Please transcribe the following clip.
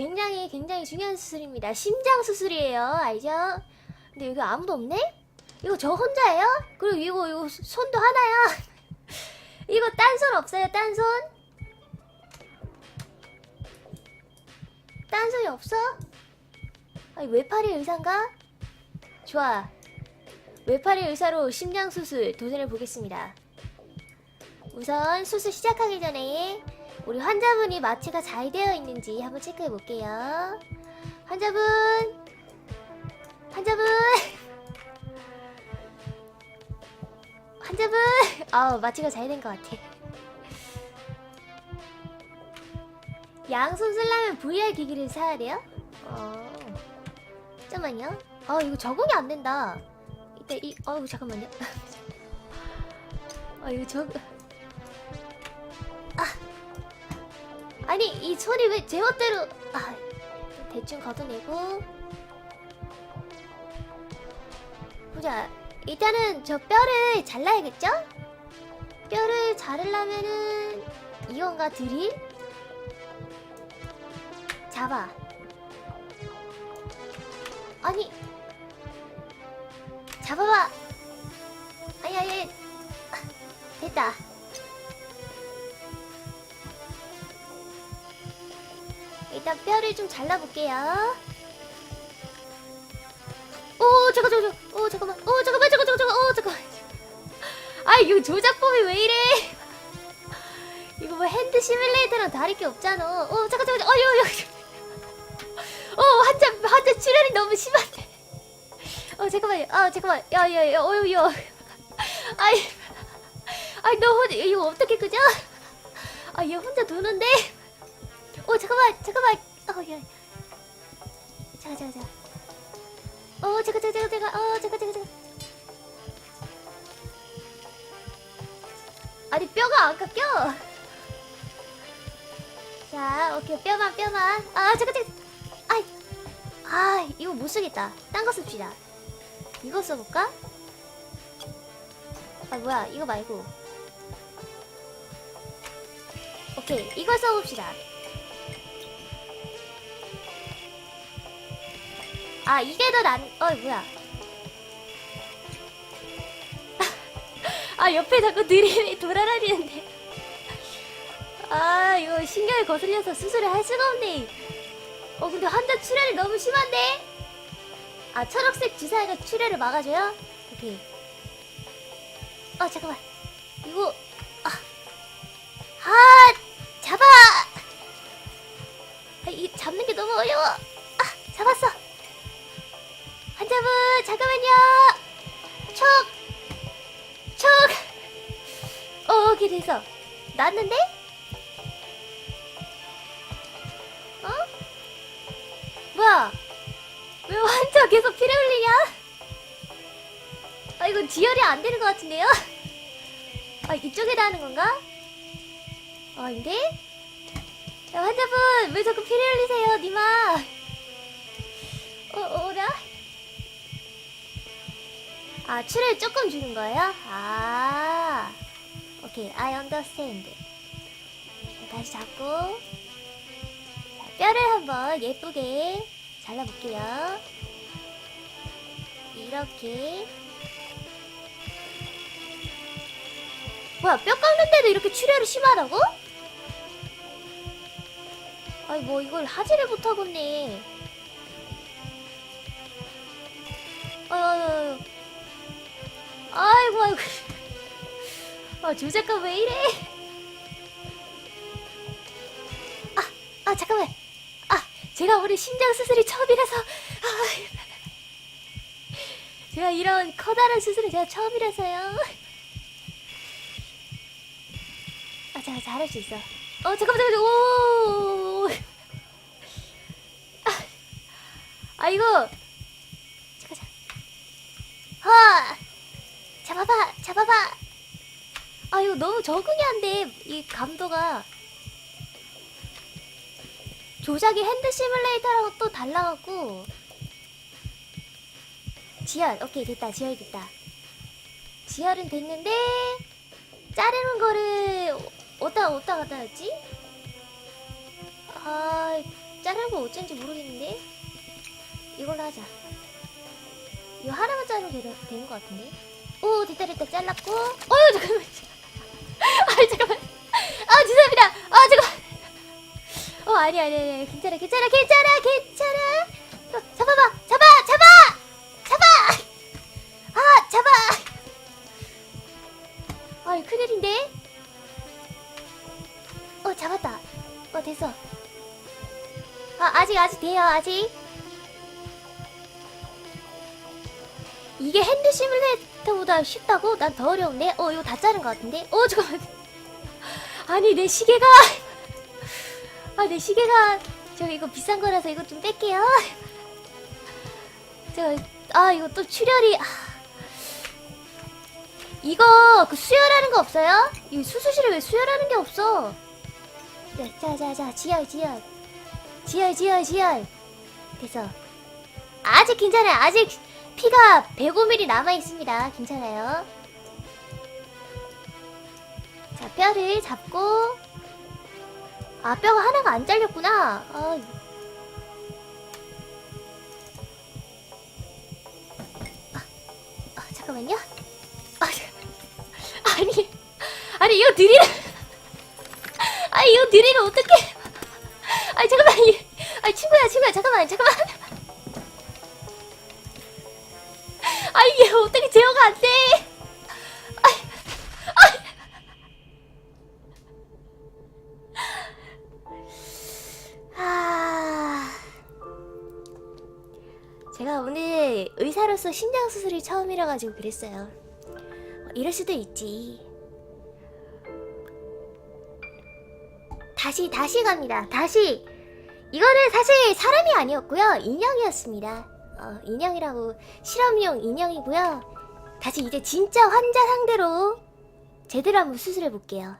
굉장히 굉장히 중요한 수술입니다. 심장 수술이에요. 알죠? 근데 여기 아무도 없네? 이거 저 혼자예요? 그리고 이거 이거 손도 하나야. 이거 딴 손 없어요? 딴 손? 딴 손이 없어? 아니 외파리 의사인가? 좋아. 외파리 의사로 심장 수술 도전해 보겠습니다. 우선 수술 시작하기 전에 우리 환자분이 마취가 잘 되어 있는지 한번 체크해 볼게요. 환자분, 환자분, 환자분. 아우 마취가 잘 된 것 같아. 양손 쓰려면 VR 기기를 사야 돼요? 어. 잠깐만요. 아 이거 적응이 안 된다. 이때 이 어우 잠깐만요. 아 이거 적. 아 아니 이 손이 왜 제멋대로 아 대충 걷어내고 보자. 일단은 저 뼈를 잘라야겠죠? 뼈를 자르려면은 이건가 드릴? 잡아. 아니 잡아봐. 아니 아니 아, 됐다. 일단 뼈를 좀 잘라볼게요. 오 잠깐 잠깐 잠깐. 오 잠깐만. 오 잠깐만 잠깐 잠깐 잠깐. 오 잠깐만. 아 이거 조작법이 왜 이래? 이거 뭐 핸드 시뮬레이터랑 다를 게 없잖아. 오 잠깐 잠깐. 어유 어유. 어 환자 환자 출혈이 너무 심한데. 어 잠깐만. 아 잠깐만. 야야야 어유 야. 아이 아이 너 혼자 이거 어떻게 끄죠? 아얘 혼자 노는데. 어 잠깐만 잠깐만. 어 야. 잠깐 잠깐 잠깐. 어 잠깐 잠깐 잠깐 잠깐. 어 잠깐 잠깐 잠깐. 아니 뼈가 안 깎여. 자 오케이 뼈만 뼈만. 아 잠깐 잠깐. 아이 아 이거 못 쓰겠다. 딴 거 씁시다. 이거 써볼까? 아 뭐야 이거 말고. 오케이 이걸 써봅시다. 아 이게 더 난. 어 뭐야? 아 옆에 자꾸 드림이 돌아다니는데. 아 이거 신경이 거슬려서 수술을 할 수가 없네. 어 근데 환자 출혈이 너무 심한데? 아 초록색 주사위가 출혈을 막아줘요? 오케이. 어 잠깐만. 이거 아, 아 잡아. 아, 이 잡는 게 너무 어려워. 아 잡았어. 잠깐만요. 촉, 촉. 어 됐어. 났는데? 어? 뭐야? 왜 환자 계속 피를 흘리냐? 아 이거 지혈이 안 되는 것 같은데요? 아 이쪽에다 하는 건가? 아, 아닌데? 야 환자분 왜 자꾸 피를 흘리세요 니마 아 출혈 조금 주는 거예요? 아 오케이. I understand. 자, 다시 잡고. 자, 뼈를 한번 예쁘게 잘라볼게요. 이렇게. 뭐야 뼈 깎는데도 이렇게 출혈이 심하다고? 아니 뭐 이걸 하지를 못하겠네. 아유 아이고 아이고. 아 조작가 왜 이래? 아, 아 잠깐만. 아 제가 오늘 심장 수술이 처음이라서. 아, 제가 이런 커다란 수술은 제가 처음이라서요. 아 제가 잘할 수 있어. 어 잠깐만 잠깐만. 오! 아, 아 이거. 잠깐 잠깐 허 잡아봐 잡아봐. 아 이거 너무 적응이 안 돼 이 감도가. 조작이 핸드 시뮬레이터랑 또 달라갖고. 지혈 오케이 됐다. 지혈 됐다. 지혈은 됐는데 자르는 거를 어디다 어디다 갖다 놨지? 아 자르고 어쩐지 모르겠는데? 이걸로 하자. 이거 하나만 자르면 되는 것 같은데 오 됐다 됐다 잘랐고. 어휴 잠깐만 아 잠깐만 아 죄송합니다. 아 잠깐 어 아니 아니 아니 괜찮아 괜찮아 괜찮아 괜찮아. 어, 잡아봐 잡아 잡아 잡아. 아 잡아. 아 큰일인데? 어 잡았다. 어 됐어. 아 아직 아직 돼요 아직 이게 핸드 시뮬레이터보다 쉽다고? 난 더 어려운데? 어 이거 다 자른 것 같은데? 어 잠깐만 아니 내 시계가 아 내 시계가 저 이거 비싼 거라서 이거 좀 뺄게요 저아 이거 또 출혈이 아. 이거 그 수혈하는 거 없어요? 이 수술실에 왜 수혈하는 게 없어? 네, 자자자 지혈 지혈 지혈 지혈 지혈 됐어 아직 괜찮아요 아직 피가 105ml 남아 있습니다. 괜찮아요. 자 뼈를 잡고. 아 뼈가 하나가 안 잘렸구나. 아, 아, 아 잠깐만요. 아, 아니 아니 이거 드리는 아 이거 드리는 어떡해. 아 잠깐만. 이- 아 친구야 친구야 잠깐만 잠깐만 아 이게 어떻게 제어가 안 돼? 아, 제가 오늘 의사로서 심장 수술이 처음이라 가지고 그랬어요. 어, 이럴 수도 있지. 다시 다시 갑니다. 다시 이거는 사실 사람이 아니었고요 인형이었습니다. 어, 인형이라고 실험용 인형이고요. 다시 이제 진짜 환자 상대로 제대로 한번 수술해 볼게요.